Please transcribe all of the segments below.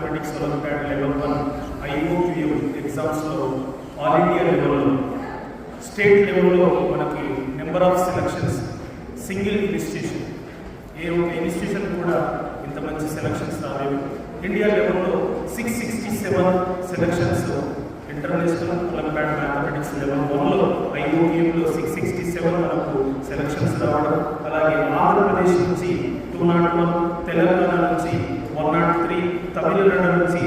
Mathematics olympiad level one IOQ ఎగ్జామ్స్లో all India లెవెల్లో state లెవెల్లో మనకి number of selections single institution ఏ ఒక ఇన్స్టిట్యూషన్ కూడా ఇంత మంచి సెలక్షన్స్ రాలేవు ఇండియా లెవెల్లో six sixty seven selections international olympiad mathematics level వన్లో ఐఓఎంలో సిక్స్ సిక్స్టీ సెవెన్ మనకు సెలక్షన్స్ రావడం అలాగే ఆంధ్రప్రదేశ్ నుంచి టూ నాట్ వన్ తెలంగాణ నుంచి వన్ నాట్ త్రీ తమిళనాడు నుంచి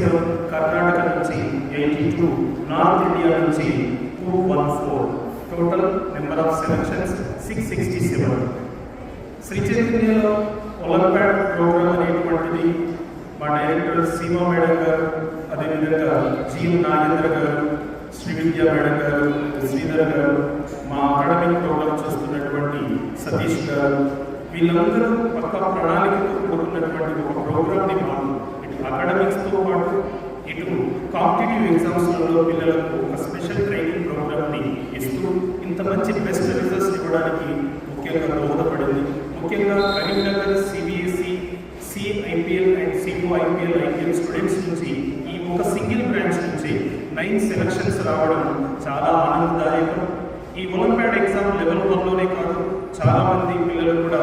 సెవెన్ కర్ణాటక నుంచి ఎయిటీ టూ నార్త్ ఇండియా నుంచి two one four. Total number of selections six sixty seven Shri చైతన్యలో olympiad program అనేటువంటిది మా డైరెక్టర్ సీమా మేడం గారు అదేవిధంగా జీఎం నాగేంద్ర గారు శ్రీ విద్యా మేడం గారు శ్రీధర్ గారు మా అకాడమిక్ ప్రోగ్రామ్ చేస్తున్నటువంటి సతీష్ గారు వీళ్ళందరూ పక్క ప్రణాళికతో కూడుకున్నటువంటి ఒక ప్రోగ్రామ్ని మాకు అకాడమిక్స్తో పాటు ఇటు కాంపిటేటివ్ ఎగ్జామ్స్లలో పిల్లలకు ఒక స్పెషల్ ట్రైనింగ్ ప్రోగ్రామ్ని ఇస్తూ ఇంత మంచి బెస్ట్ రిజల్ట్స్ ఇవ్వడానికి ముఖ్యంగా దోహదపడింది. ముఖ్యంగా Karimnagar CBSE CIPL and CO IPL IPL students నుంచి ఈ ఒక సింగిల్ బ్రాంచ్ నుంచి నైన్ సెలక్షన్స్ రావడం చాలా ఆనందదాయకం. ఈ ఒలింపియాడ్ ఎగ్జామ్ లెవెల్ వన్లోనే కాదు చాలామంది పిల్లలు కూడా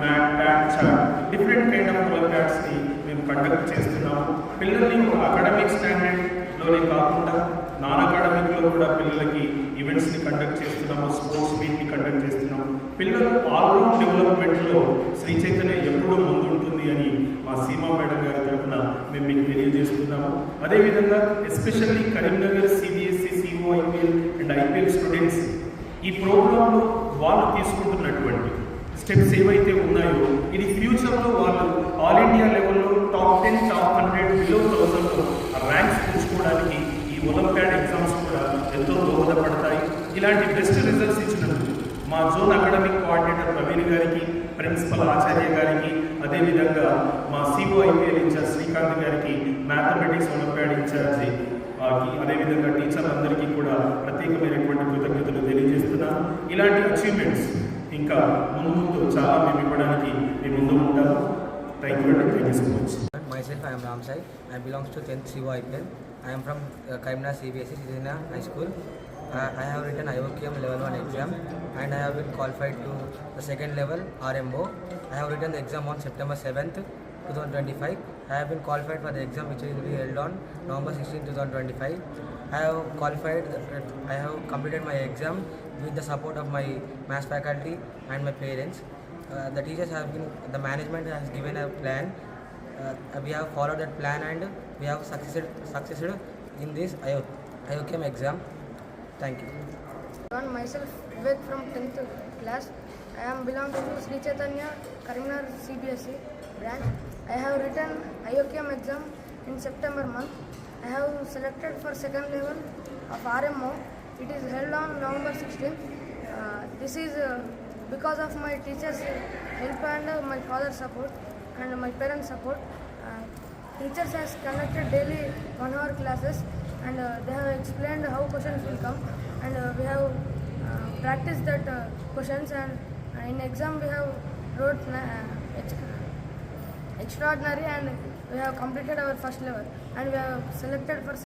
mat tat different kind of ఒలింపియాడ్స్ని మేము కండక్ట్ చేస్తున్నాము. పిల్లల్ని ఒక అకాడమిక్ స్టాండర్డ్లోనే కాకుండా నాన్ అకాడమిక్లో కూడా పిల్లలకి ఈవెంట్స్ని కండక్ట్ చేస్తున్నాము స్పోర్ట్స్ మీట్ని కండక్ట్ చేస్తున్నాము. పిల్లలు ఆల్రౌండ్ డెవలప్మెంట్లో శ్రీ చైతన్య ఎప్పుడూ ముందుంటుంది అని మా సీమా మేడం గారి తరఫున మేము మీకు తెలియజేస్తున్నాము. అదేవిధంగా especially Karimnagar CBSE COIPL and IPL students ఈ ప్రోగ్రాంలో వాళ్ళు తీసుకుంటున్నటువంటి స్టెప్స్ ఏవైతే ఉన్నాయో ఇది ఫ్యూచర్లో వాళ్ళు ఆల్ ఇండియా లెవెల్లో top ten top hundred below థౌసండ్లో ranks తెచ్చుకోవడానికి ఈ ఒలింపియాడ్ ఎగ్జామ్స్ కూడా ఎంతో దోహదపడతాయి. ఇలాంటి బెస్ట్ రిజల్ట్స్ ఇచ్చినందుకు మా జోన్ అకాడమిక్ కోఆర్డినేటర్ ప్రవీణ్ గారికి ప్రిన్సిపల్ ఆచార్య గారికి అదేవిధంగా మా సిఓఐపీఎల్ ఇన్ఛార్జ్ శ్రీకాంత్ గారికి మ్యాథమెటిక్స్ ఒలింపియాడ్ ఇన్ఛార్జి ఆ, ఈ- అదేవిధంగా టీచర్లందరికీ కూడా ప్రత్యేకమైనటువంటి కృతజ్ఞతలు తెలియజేస్తున్నాను ఇలాంటి అచీవ్మెంట్స్ ఇంకా ముందు ముందు చాలా మేము ఇవ్వడానికి మేము ముందు ఉంటాము థ్యాంక్ యూ అండి thank you so much Myself, I am Ram Sai. I belongs to 10th CIO IPL. I am from uh, Kaimna CBSE Sisina High School. Uh, I have written IOQM level 1 exam and I have been qualified to the second level RMO. I have written the exam on September 7th, 2025. I have been qualified for the exam which will be held on November 16, 2025. I have qualified, uh, I have completed my exam with the support of my maths faculty and my parents. Uh, the teachers have been, the management has given a plan uh, we have followed that plan and we have succeeded succeeded in this IO, IOKM exam. Thank you. on myself Vivek from 10th class. I am belonging to Sri Chaitanya Karimnagar CBSE branch. I have written IOKM exam in September month. I have selected for second level of RMO. It is held on November 16th. Uh, this is uh, because of my teachers' help and uh, my father's support and my parents' support. Uh, teachers has conducted daily one hour classes and uh, they have explained how questions will come and uh, we have uh, practiced that uh, questions and uh, in exam we have wrote uh, extraordinary and we have completed our first level and we have selected for